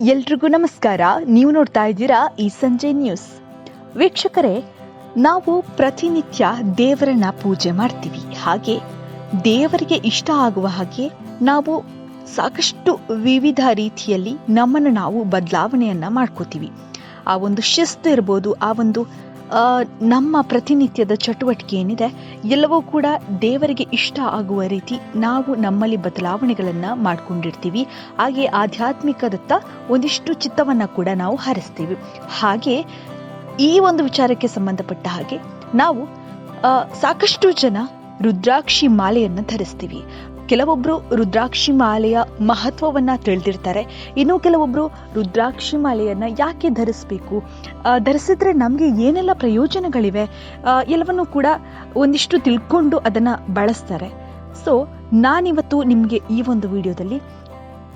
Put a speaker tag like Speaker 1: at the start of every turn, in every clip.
Speaker 1: ಎಲ್ರಿಗೂ ನಮಸ್ಕಾರ. ನೀವು ನೋಡ್ತಾ ಇದ್ದೀರಾ ಈ ಸಂಜೆ ನ್ಯೂಸ್. ವೀಕ್ಷಕರೇ, ನಾವು ಪ್ರತಿನಿತ್ಯ ದೇವರನ್ನ ಪೂಜೆ ಮಾಡ್ತೀವಿ. ಹಾಗೆ ದೇವರಿಗೆ ಇಷ್ಟ ಆಗುವ ಹಾಗೆ ನಾವು ಸಾಕಷ್ಟು ವಿವಿಧ ರೀತಿಯಲ್ಲಿ ನಮ್ಮನ್ನು ನಾವು ಬದಲಾವಣೆಯನ್ನ ಮಾಡ್ಕೋತೀವಿ. ಆ ಒಂದು ಶಿಸ್ತು ಇರ್ಬೋದು, ಆ ಒಂದು ನಮ್ಮ ಪ್ರತಿನಿತ್ಯದ ಚಟುವಟಿಕೆ ಏನಿದೆ, ಎಲ್ಲವೂ ಕೂಡ ದೇವರಿಗೆ ಇಷ್ಟ ಆಗುವ ರೀತಿ ನಾವು ನಮ್ಮಲ್ಲಿ ಬದಲಾವಣೆಗಳನ್ನು ಮಾಡ್ಕೊಂಡಿರ್ತೀವಿ. ಹಾಗೆ ಆಧ್ಯಾತ್ಮಿಕದತ್ತ ಒಂದಿಷ್ಟು ಚಿತ್ತವನ್ನು ಕೂಡ ನಾವು ಹರಿಸ್ತೀವಿ. ಹಾಗೆ ಈ ಒಂದು ವಿಚಾರಕ್ಕೆ ಸಂಬಂಧಪಟ್ಟ ಹಾಗೆ ನಾವು ಸಾಕಷ್ಟು ಜನ ರುದ್ರಾಕ್ಷಿ ಮಾಲೆಯನ್ನು ಧರಿಸ್ತೀವಿ. ಕೆಲವೊಬ್ರು ರುದ್ರಾಕ್ಷಿ ಮಾಲೆಯ ಮಹತ್ವವನ್ನ ತಿಳಿದಿರ್ತಾರೆ. ಇನ್ನು ಕೆಲವೊಬ್ರು ರುದ್ರಾಕ್ಷಿ ಮಾಲೆಯನ್ನ ಯಾಕೆ ಧರಿಸ್ಬೇಕು? ಧರಿಸಿದ್ರೆ ನಮಗೆ ಏನೆಲ್ಲ ಪ್ರಯೋಜನಗಳಿವೆ? ಎಲ್ಲವನ್ನು ಕೂಡ ಒಂದಿಷ್ಟು ತಿಳ್ಕೊಂಡು ಅದನ್ನ ಬಳಸ್ತಾರೆ. ಸೊ ನಾನಿವತ್ತು ನಿಮಗೆ ಈ ಒಂದು ವಿಡಿಯೋದಲ್ಲಿ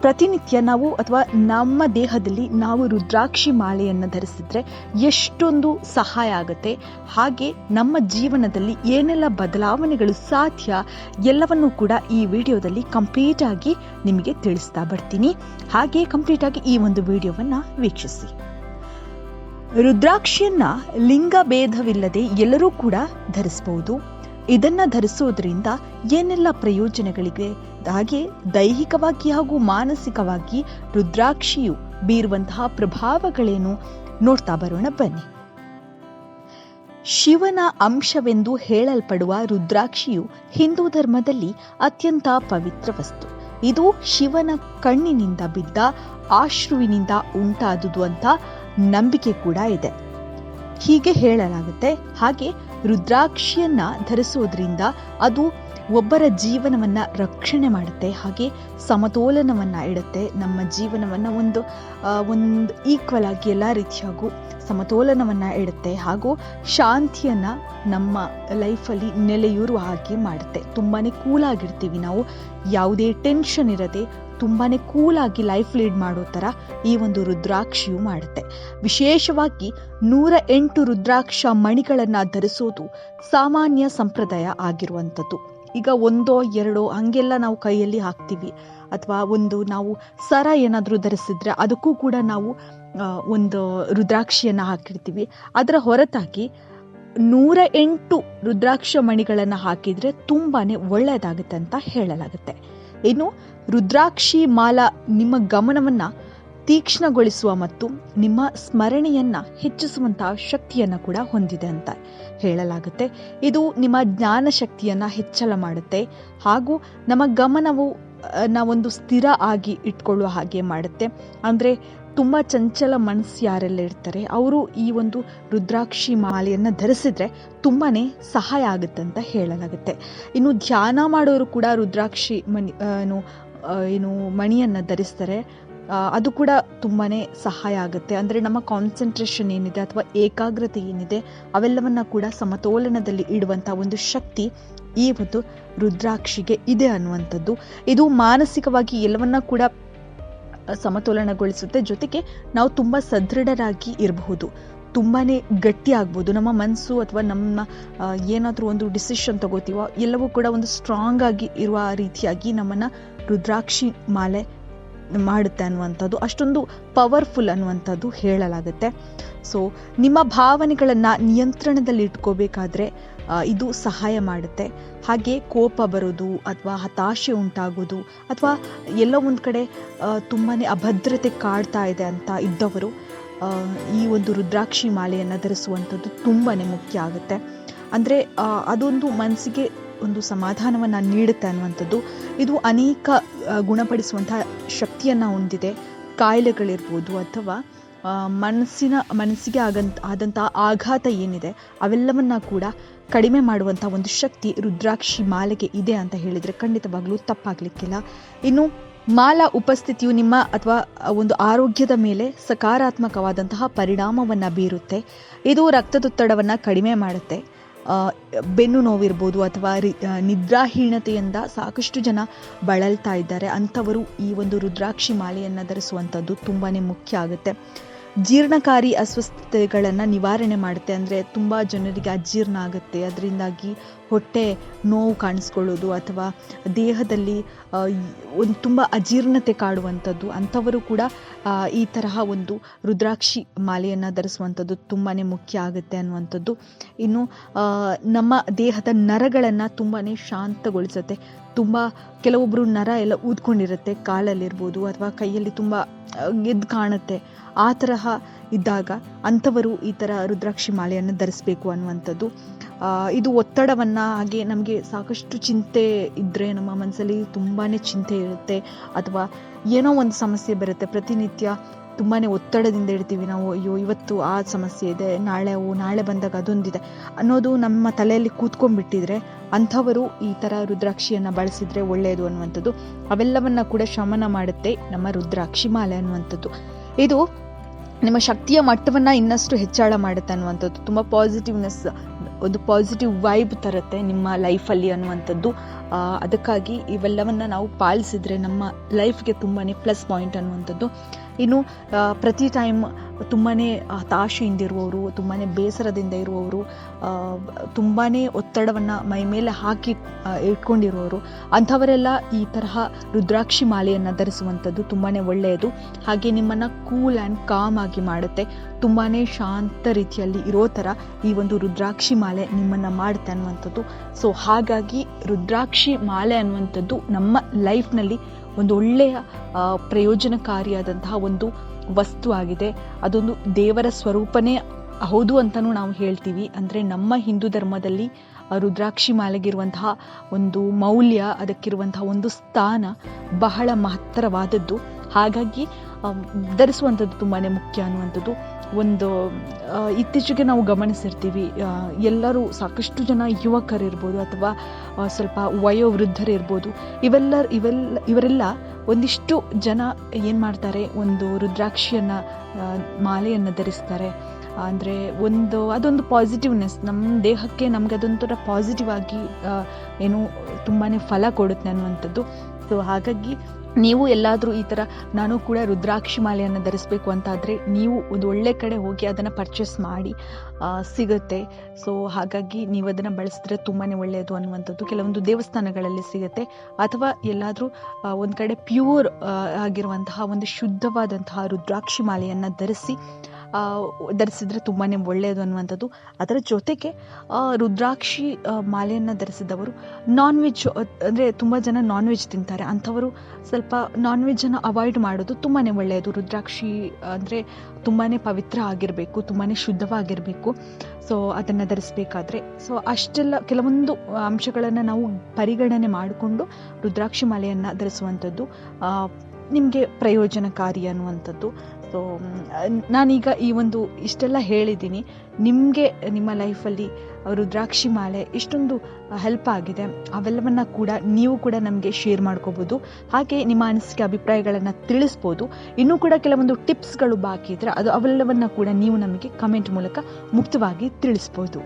Speaker 1: ಪ್ರತಿನಿತ್ಯ ನಾವು ಅಥವಾ ನಮ್ಮ ದೇಹದಲ್ಲಿ ನಾವು ರುದ್ರಾಕ್ಷಿ ಮಾಲೆಯನ್ನು ಧರಿಸಿದ್ರೆ ಎಷ್ಟೊಂದು ಸಹಾಯ ಆಗುತ್ತೆ. ಹಾಗೆ ನಮ್ಮ ಜೀವನದಲ್ಲಿ ಏನೆಲ್ಲ ಬದಲಾವಣೆಗಳು ಸಾಧ್ಯ ಎಲ್ಲವನ್ನೂ ಕೂಡ ಈ ವಿಡಿಯೋದಲ್ಲಿ ಕಂಪ್ಲೀಟ್ ಆಗಿ ನಿಮಗೆ ತಿಳಿಸ್ತಾ ಬರ್ತೀನಿ. ಹಾಗೆ ಕಂಪ್ಲೀಟ್ ಆಗಿ ಈ ಒಂದು ವಿಡಿಯೋವನ್ನು ವೀಕ್ಷಿಸಿ. ರುದ್ರಾಕ್ಷಿಯನ್ನು ಲಿಂಗ ಭೇದವಿಲ್ಲದೆ ಎಲ್ಲರೂ ಕೂಡ ಧರಿಸಬಹುದು ಇದನ್ನ ಧರಿಸೋದ್ರಿಂದ ಏನೆಲ್ಲ ಪ್ರಯೋಜನಗಳಿವೆ? ಹಾಗೆ ದೈಹಿಕವಾಗಿ ಹಾಗೂ ಮಾನಸಿಕವಾಗಿ ರುದ್ರಾಕ್ಷಿಯು ಬೀರುವಂತಹ ಪ್ರಭಾವಗಳೇನು? ನೋಡ್ತಾ ಬರೋಣ ಬನ್ನಿ. ಶಿವನ ಅಂಶವೆಂದು ಹೇಳಲ್ಪಡುವ ರುದ್ರಾಕ್ಷಿಯು ಹಿಂದೂ ಧರ್ಮದಲ್ಲಿ ಅತ್ಯಂತ ಪವಿತ್ರ ವಸ್ತು. ಇದು ಶಿವನ ಕಣ್ಣಿನಿಂದ ಬಿದ್ದ ಆಶ್ರುವಿನಿಂದ ಉಂಟಾದುದು ಅಂತ ನಂಬಿಕೆ ಕೂಡ ಇದೆ. ಹೀಗೆ ಹೇಳಲಾಗುತ್ತೆ. ಹಾಗೆ ರುದ್ರಾಕ್ಷಿಯನ್ನ ಧರಿಸೋದ್ರಿಂದ ಅದು ಒಬ್ಬರ ಜೀವನವನ್ನ ರಕ್ಷಣೆ ಮಾಡುತ್ತೆ, ಹಾಗೆ ಸಮತೋಲನವನ್ನ ಇಡುತ್ತೆ. ನಮ್ಮ ಜೀವನವನ್ನ ಒಂದು ಒಂದು ಈಕ್ವಲ್ ಆಗಿ ಎಲ್ಲ ರೀತಿಯಾಗೂ ಸಮತೋಲನವನ್ನ ಇಡುತ್ತೆ, ಹಾಗೂ ಶಾಂತಿಯನ್ನ ನಮ್ಮ ಲೈಫಲ್ಲಿ ನೆಲೆಯೂರುವ ಹಾಗೆ ಮಾಡುತ್ತೆ. ತುಂಬಾನೇ ಕೂಲ್ ಆಗಿರ್ತೀವಿ ನಾವು. ಯಾವುದೇ ಟೆನ್ಷನ್ ಇರದೆ ತುಂಬಾನೇ ಕೂಲ್ ಆಗಿ ಲೈಫ್ ಲೀಡ್ ಮಾಡೋ ಥರ ಈ ಒಂದು ರುದ್ರಾಕ್ಷಿಯು ಮಾಡುತ್ತೆ. ವಿಶೇಷವಾಗಿ ನೂರ ಎಂಟು ರುದ್ರಾಕ್ಷ ಮಣಿಗಳನ್ನು ಧರಿಸೋದು ಸಾಮಾನ್ಯ ಸಂಪ್ರದಾಯ ಆಗಿರುವಂಥದ್ದು. ಈಗ ಒಂದೋ ಎರಡೋ ಹಂಗೆಲ್ಲ ನಾವು ಕೈಯಲ್ಲಿ ಹಾಕ್ತೀವಿ. ಅಥವಾ ಒಂದು ನಾವು ಸರ ಏನಾದರೂ ಧರಿಸಿದ್ರೆ ಅದಕ್ಕೂ ಕೂಡ ನಾವು ಒಂದು ರುದ್ರಾಕ್ಷಿಯನ್ನು ಹಾಕಿರ್ತೀವಿ. ಅದರ ಹೊರತಾಗಿ ನೂರ ಎಂಟು ರುದ್ರಾಕ್ಷ ಮಣಿಗಳನ್ನು ಹಾಕಿದ್ರೆ ತುಂಬಾನೇ ಒಳ್ಳೆಯದಾಗುತ್ತೆ ಅಂತ ಹೇಳಲಾಗುತ್ತೆ. ಇನ್ನು ರುದ್ರಾಕ್ಷಿ ಮಾಲಾ ನಿಮ್ಮ ಗಮನವನ್ನ ತೀಕ್ಷ್ಣಗೊಳಿಸುವ ಮತ್ತು ನಿಮ್ಮ ಸ್ಮರಣೆಯನ್ನ ಹೆಚ್ಚಿಸುವಂತಹ ಶಕ್ತಿಯನ್ನ ಕೂಡ ಹೊಂದಿದೆ ಅಂತ ಹೇಳಲಾಗುತ್ತೆ. ಇದು ನಿಮ್ಮ ಜ್ಞಾನ ಶಕ್ತಿಯನ್ನ ಹೆಚ್ಚಳ ಮಾಡುತ್ತೆ. ಹಾಗೂ ನಮ್ಮ ಗಮನವು ಒಂದು ಸ್ಥಿರ ಆಗಿ ಇಟ್ಕೊಳ್ಳುವ ಹಾಗೆ ಮಾಡುತ್ತೆ. ಅಂದ್ರೆ ತುಂಬ ಚಂಚಲ ಮನಸ್ಸು ಯಾರೆಲ್ಲ ಇರ್ತಾರೆ, ಅವರು ಈ ಒಂದು ರುದ್ರಾಕ್ಷಿ ಮಾಲೆಯನ್ನ ಧರಿಸಿದ್ರೆ ತುಂಬಾನೇ ಸಹಾಯ ಆಗುತ್ತೆ ಅಂತ ಹೇಳಲಾಗುತ್ತೆ. ಇನ್ನು ಧ್ಯಾನ ಮಾಡೋರು ಕೂಡ ರುದ್ರಾಕ್ಷಿ ಮಣಿ ಏನು ಮಣಿಯನ್ನ ಧರಿಸ್ತಾರೆ. ಅದು ಕೂಡ ತುಂಬಾನೇ ಸಹಾಯ ಆಗುತ್ತೆ. ಅಂದರೆ ನಮ್ಮ ಕಾನ್ಸಂಟ್ರೇಷನ್ ಏನಿದೆ ಅಥವಾ ಏಕಾಗ್ರತೆ ಏನಿದೆ, ಅವೆಲ್ಲವನ್ನ ಕೂಡ ಸಮತೋಲನದಲ್ಲಿ ಇಡುವಂಥ ಒಂದು ಶಕ್ತಿ ಈ ಒಂದು ರುದ್ರಾಕ್ಷಿಗೆ ಇದೆ ಅನ್ನುವಂಥದ್ದು. ಇದು ಮಾನಸಿಕವಾಗಿ ಎಲ್ಲವನ್ನ ಕೂಡ ಸಮತೋಲನಗೊಳಿಸುತ್ತೆ. ಜೊತೆಗೆ ನಾವು ತುಂಬ ಸದೃಢರಾಗಿ ಇರಬಹುದು. ತುಂಬಾನೇ ಗಟ್ಟಿ ಆಗ್ಬೋದು. ನಮ್ಮ ಮನಸ್ಸು ಅಥವಾ ನಮ್ಮ ಏನಾದರೂ ಒಂದು ಡಿಸಿಷನ್ ತಗೋತೀವೋ, ಎಲ್ಲವೂ ಕೂಡ ಒಂದು ಸ್ಟ್ರಾಂಗ್ ಆಗಿ ಇರುವ ರೀತಿಯಾಗಿ ನಮ್ಮನ್ನ ರುದ್ರಾಕ್ಷಿ ಮಾಲೆ ಮಾಡುತ್ತೆ ಅನ್ನುವಂಥದ್ದು, ಅಷ್ಟೊಂದು ಪವರ್ಫುಲ್ ಅನ್ನುವಂಥದ್ದು ಹೇಳಲಾಗುತ್ತೆ. ಸೊ ನಿಮ್ಮ ಭಾವನೆಗಳನ್ನು ನಿಯಂತ್ರಣದಲ್ಲಿ ಇಟ್ಕೋಬೇಕಾದ್ರೆ ಇದು ಸಹಾಯ ಮಾಡುತ್ತೆ. ಹಾಗೆ ಕೋಪ ಬರೋದು ಅಥವಾ ಹತಾಶೆ ಉಂಟಾಗೋದು ಅಥವಾ ಎಲ್ಲೋ ಒಂದು ಕಡೆ ತುಂಬಾ ಅಭದ್ರತೆ ಕಾಡ್ತಾ ಇದೆ ಅಂತ ಇದ್ದವರು ಈ ಒಂದು ರುದ್ರಾಕ್ಷಿ ಮಾಲೆಯನ್ನು ಧರಿಸುವಂಥದ್ದು ತುಂಬಾ ಮುಖ್ಯ ಆಗುತ್ತೆ. ಅಂದರೆ ಅದೊಂದು ಮನಸ್ಸಿಗೆ ಒಂದು ಸಮಾಧಾನವನ್ನು ನೀಡುತ್ತೆ ಅನ್ನುವಂಥದ್ದು. ಇದು ಅನೇಕ ಗುಣಪಡಿಸುವಂತಹ ಶಕ್ತಿಯನ್ನು ಹೊಂದಿದೆ. ಕಾಯಿಲೆಗಳಿರ್ಬೋದು ಅಥವಾ ಮನಸ್ಸಿನ, ಮನಸ್ಸಿಗೆ ಆಗಂತ ಆದಂಥ ಆಘಾತ ಏನಿದೆ, ಅವೆಲ್ಲವನ್ನ ಕೂಡ ಕಡಿಮೆ ಮಾಡುವಂಥ ಒಂದು ಶಕ್ತಿ ರುದ್ರಾಕ್ಷಿ ಮಾಲೆಗೆ ಇದೆ ಅಂತ ಹೇಳಿದರೆ ಖಂಡಿತವಾಗ್ಲೂ ತಪ್ಪಾಗ್ಲಿಕ್ಕಿಲ್ಲ. ಇನ್ನು ಮಾಲಾ ಉಪಸ್ಥಿತಿಯು ನಿಮ್ಮ ಅಥವಾ ಒಂದು ಆರೋಗ್ಯದ ಮೇಲೆ ಸಕಾರಾತ್ಮಕವಾದಂತಹ ಪರಿಣಾಮವನ್ನು ಬೀರುತ್ತೆ. ಇದು ರಕ್ತದೊತ್ತಡವನ್ನು ಕಡಿಮೆ ಮಾಡುತ್ತೆ. ಬೆನ್ನು ನೋವಿರ್ಬೋದು ಅಥವಾ ರಿ- ನಿದ್ರಾಹೀನತೆಯಿಂದ ಸಾಕಷ್ಟು ಜನ ಬಳಲ್ತಾ ಇದ್ದಾರೆ. ಅಂಥವರು ಈ ಒಂದು ರುದ್ರಾಕ್ಷಿ ಮಾಲೆಯನ್ನು ಧರಿಸುವಂಥದ್ದು ತುಂಬಾ ಮುಖ್ಯ ಆಗುತ್ತೆ. ಜೀರ್ಣಕಾರಿ ಅಸ್ವಸ್ಥತೆಗಳನ್ನು ನಿವಾರಣೆ ಮಾಡುತ್ತೆ ಅಂದರೆ ತುಂಬ ಜನರಿಗೆ ಅಜೀರ್ಣ ಆಗುತ್ತೆ. ಅದರಿಂದಾಗಿ ಹೊಟ್ಟೆ ನೋವು ಕಾಣಿಸ್ಕೊಳ್ಳೋದು ಅಥವಾ ದೇಹದಲ್ಲಿ ಒಂದು ತುಂಬ ಅಜೀರ್ಣತೆ ಕಾಡುವಂಥದ್ದು, ಅಂಥವರು ಕೂಡ ಈ ತರಹ ಒಂದು ರುದ್ರಾಕ್ಷಿ ಮಾಲೆಯನ್ನು ಧರಿಸುವಂಥದ್ದು ತುಂಬಾ ಮುಖ್ಯ ಆಗುತ್ತೆ ಅನ್ನುವಂಥದ್ದು. ಇನ್ನು ನಮ್ಮ ದೇಹದ ನರಗಳನ್ನು ತುಂಬಾ ಶಾಂತಗೊಳಿಸುತ್ತೆ. ತುಂಬ ಕೆಲವೊಬ್ಬರು ನರ ಎಲ್ಲ ಊದ್ಕೊಂಡಿರುತ್ತೆ, ಕಾಲಲ್ಲಿರ್ಬೋದು ಅಥವಾ ಕೈಯಲ್ಲಿ ತುಂಬ ಎದ್ದು ಕಾಣುತ್ತೆ. ಆ ತರಹ ಇದ್ದಾಗ ಅಂಥವರು ಈ ಥರ ರುದ್ರಾಕ್ಷಿ ಮಾಲೆಯನ್ನು ಧರಿಸಬೇಕು ಅನ್ನುವಂಥದ್ದು. ಇದು ಒತ್ತಡವನ್ನು ಹಾಗೆ ನಮಗೆ ಸಾಕಷ್ಟು ಚಿಂತೆ ಇದ್ದರೆ ನಮ್ಮ ಮನಸ್ಸಲ್ಲಿ ತುಂಬಾ ಚಿಂತೆ ಇರುತ್ತೆ. ಅಥವಾ ಏನೋ ಒಂದು ಸಮಸ್ಯೆ ಬರುತ್ತೆ. ಪ್ರತಿನಿತ್ಯ ತುಂಬಾ ಒತ್ತಡದಿಂದ ಇರ್ತೀವಿ ನಾವು, ಅಯ್ಯೋ, ಇವತ್ತು ಆ ಸಮಸ್ಯೆ ಇದೆ, ನಾಳೆ ಓ, ನಾಳೆ ಬಂದಾಗ ಅದೊಂದಿದೆ. ಅನ್ನೋದು ನಮ್ಮ ತಲೆಯಲ್ಲಿ ಕೂತ್ಕೊಂಡ್ಬಿಟ್ಟಿದ್ರೆ ಅಂಥವರು ಈ ಥರ ರುದ್ರಾಕ್ಷಿಯನ್ನು ಬಳಸಿದರೆ ಒಳ್ಳೆಯದು ಅನ್ನುವಂಥದ್ದು. ಅವೆಲ್ಲವನ್ನ ಕೂಡ ಶಮನ ಮಾಡುತ್ತೆ ನಮ್ಮ ರುದ್ರಾಕ್ಷಿ ಮಾಲೆ ಅನ್ನುವಂಥದ್ದು. ಇದು ನಿಮ್ಮ ಶಕ್ತಿಯ ಮಟ್ಟವನ್ನು ಇನ್ನಷ್ಟು ಹೆಚ್ಚಳ ಮಾಡುತ್ತೆ ಅನ್ನುವಂಥದ್ದು. ತುಂಬ ಪಾಸಿಟಿವ್ನೆಸ್ ಒಂದು ಪಾಸಿಟಿವ್ ವೈಬ್ ತರುತ್ತೆ ನಿಮ್ಮ ಲೈಫಲ್ಲಿ ಅನ್ನುವಂಥದ್ದು. ಅದಕ್ಕಾಗಿ ಇವೆಲ್ಲವನ್ನು ನಾವು ಪಾಲಿಸಿದ್ರೆ ನಮ್ಮ ಲೈಫ್ಗೆ ತುಂಬಾ ಪ್ಲಸ್ ಪಾಯಿಂಟ್ ಅನ್ನುವಂಥದ್ದು. ಇನ್ನು ಪ್ರತಿ ಟೈಮ್ ತುಂಬಾ ಹತಾಶೆಯಿಂದ ಇರುವವರು ತುಂಬಾ ಬೇಸರದಿಂದ ಇರುವವರು ತುಂಬಾ ಒತ್ತಡವನ್ನು ಮೈ ಮೇಲೆ ಹಾಕಿ ಇಟ್ಕೊಂಡಿರುವವರು, ಅಂಥವರೆಲ್ಲ ಈ ತರಹ ರುದ್ರಾಕ್ಷಿ ಮಾಲೆಯನ್ನು ಧರಿಸುವಂಥದ್ದು ತುಂಬಾ ಒಳ್ಳೆಯದು. ಹಾಗೆ ನಿಮ್ಮನ್ನು ಕೂಲ್ ಆ್ಯಂಡ್ ಕಾಮ್ ಆಗಿ ಮಾಡುತ್ತೆ. ತುಂಬಾ ಶಾಂತ ರೀತಿಯಲ್ಲಿ ಇರೋ ಥರ ಈ ಒಂದು ರುದ್ರಾಕ್ಷಿ ಮಾಲೆ ನಿಮ್ಮನ್ನು ಮಾಡುತ್ತೆ ಅನ್ನುವಂಥದ್ದು. ಸೊ ಹಾಗಾಗಿ ರುದ್ರಾಕ್ಷಿ ಮಾಲೆ ಅನ್ನುವಂಥದ್ದು ನಮ್ಮ ಲೈಫ್ನಲ್ಲಿ ಒಂದು ಒಳ್ಳೆಯ ಪ್ರಯೋಜನಕಾರಿಯಾದಂತಹ ಒಂದು ವಸ್ತು ಆಗಿದೆ. ಅದೊಂದು ದೇವರ ಸ್ವರೂಪನೇ ಹೌದು ಅಂತಲೂ ನಾವು ಹೇಳ್ತೀವಿ. ಅಂದರೆ ನಮ್ಮ ಹಿಂದೂ ಧರ್ಮದಲ್ಲಿ ರುದ್ರಾಕ್ಷಿ ಮಾಲೆಗಿರುವಂತಹ ಒಂದು ಮೌಲ್ಯ, ಅದಕ್ಕಿರುವಂತಹ ಒಂದು ಸ್ಥಾನ ಬಹಳ ಮಹತ್ತರವಾದದ್ದು. ಹಾಗಾಗಿ ಧರಿಸುವಂಥದ್ದು ತುಂಬಾ ಮುಖ್ಯ ಅನ್ನುವಂಥದ್ದು. ಒಂದು ಇತ್ತೀಚೆಗೆ ನಾವು ಗಮನಿಸಿರ್ತೀವಿ ಎಲ್ಲರೂ ಸಾಕಷ್ಟು ಜನ ಯುವಕರಿರ್ಬೋದು ಅಥವಾ ಸ್ವಲ್ಪ ವಯೋವೃದ್ಧರಿರ್ಬೋದು. ಇವೆಲ್ಲ ಇವೆಲ್ಲ ಇವರೆಲ್ಲ ಒಂದಿಷ್ಟು ಜನ ಏನು ಮಾಡ್ತಾರೆ, ಒಂದು ರುದ್ರಾಕ್ಷಿಯನ್ನು ಮಾಲೆಯನ್ನು ಧರಿಸ್ತಾರೆ. ಅಂದರೆ ಒಂದು, ಅದೊಂದು ಪಾಸಿಟಿವ್ನೆಸ್. ನಮ್ಮ ದೇಹಕ್ಕೆ ನಮಗೆ ಅದೊಂಥರ ಪಾಸಿಟಿವ್ ಆಗಿ ಏನು ತುಂಬಾ ಫಲ ಕೊಡುತ್ತೆ ಅನ್ನುವಂಥದ್ದು. ಸೊ ಹಾಗಾಗಿ ನೀವು ಎಲ್ಲಾದರೂ ಈ ಥರ ನಾನು ಕೂಡ ರುದ್ರಾಕ್ಷಿ ಮಾಲೆಯನ್ನು ಧರಿಸಬೇಕು ಅಂತಾದರೆ ನೀವು ಒಂದು ಒಳ್ಳೆ ಕಡೆ ಹೋಗಿ ಅದನ್ನು ಪರ್ಚೇಸ್ ಮಾಡಿ ಸಿಗುತ್ತೆ. ಸೊ ಹಾಗಾಗಿ ನೀವು ಅದನ್ನು ಬಳಸಿದ್ರೆ ತುಂಬಾ ಒಳ್ಳೆಯದು ಅನ್ನುವಂಥದ್ದು ಕೆಲವೊಂದು ದೇವಸ್ಥಾನಗಳಲ್ಲಿ ಸಿಗುತ್ತೆ. ಅಥವಾ ಎಲ್ಲಾದರೂ ಒಂದು ಕಡೆ ಪ್ಯೂರ್ ಆಗಿರುವಂತಹ ಒಂದು ಶುದ್ಧವಾದಂತಹ ರುದ್ರಾಕ್ಷಿ ಮಾಲೆಯನ್ನು ಧರಿಸಿ ಧರಿಸಿದ್ರೆ ತುಂಬಾ ಒಳ್ಳೆಯದು ಅನ್ನುವಂಥದ್ದು. ಅದರ ಜೊತೆಗೆ ರುದ್ರಾಕ್ಷಿ ಮಾಲೆಯನ್ನು ಧರಿಸಿದವರು ನಾನ್ ವೆಜ್ ಅಂದರೆ ತುಂಬ ಜನ ನಾನ್ ವೆಜ್ ತಿಂತಾರೆ. ಅಂಥವರು ಸ್ವಲ್ಪ ನಾನ್ ವೆಜ್ಜನ್ನು ಅವಾಯ್ಡ್ ಮಾಡೋದು ತುಂಬಾ ಒಳ್ಳೆಯದು ರುದ್ರಾಕ್ಷಿ, ಅಂದರೆ ತುಂಬಾ ಪವಿತ್ರ ಆಗಿರಬೇಕು ತುಂಬಾ ಶುದ್ಧವಾಗಿರಬೇಕು. ಸೊ ಅದನ್ನು ಧರಿಸಬೇಕಾದ್ರೆ. ಸೊ ಅಷ್ಟೆಲ್ಲ ಕೆಲವೊಂದು ಅಂಶಗಳನ್ನು ನಾವು ಪರಿಗಣನೆ ಮಾಡಿಕೊಂಡು ರುದ್ರಾಕ್ಷಿ ಮಾಲೆಯನ್ನು ಧರಿಸುವಂಥದ್ದು ನಿಮಗೆ ಪ್ರಯೋಜನಕಾರಿ ಅನ್ನುವಂಥದ್ದು. ಸೊ ನಾನೀಗ ಈ ಒಂದು ಇಷ್ಟೆಲ್ಲ ಹೇಳಿದ್ದೀನಿ. ನಿಮಗೆ, ನಿಮ್ಮ ಲೈಫಲ್ಲಿ ರುದ್ರಾಕ್ಷಿ ಮಾಲೆ ಇಷ್ಟೊಂದು ಹೆಲ್ಪ್ ಆಗಿದೆ. ಅವೆಲ್ಲವನ್ನ ಕೂಡ ನೀವು ಕೂಡ ನಮಗೆ ಶೇರ್ ಮಾಡ್ಕೋಬೋದು. ಹಾಗೆ ನಿಮ್ಮ ಅನಿಸಿಕೆ ಅಭಿಪ್ರಾಯಗಳನ್ನು ತಿಳಿಸ್ಬೋದು. ಇನ್ನೂ ಕೂಡ ಕೆಲವೊಂದು ಟಿಪ್ಸ್ಗಳು ಬಾಕಿ ಇದ್ರೆ ಅದು ಅವೆಲ್ಲವನ್ನ ಕೂಡ ನೀವು ನಮಗೆ ಕಮೆಂಟ್ ಮೂಲಕ ಮುಕ್ತವಾಗಿ ತಿಳಿಸ್ಬೋದು.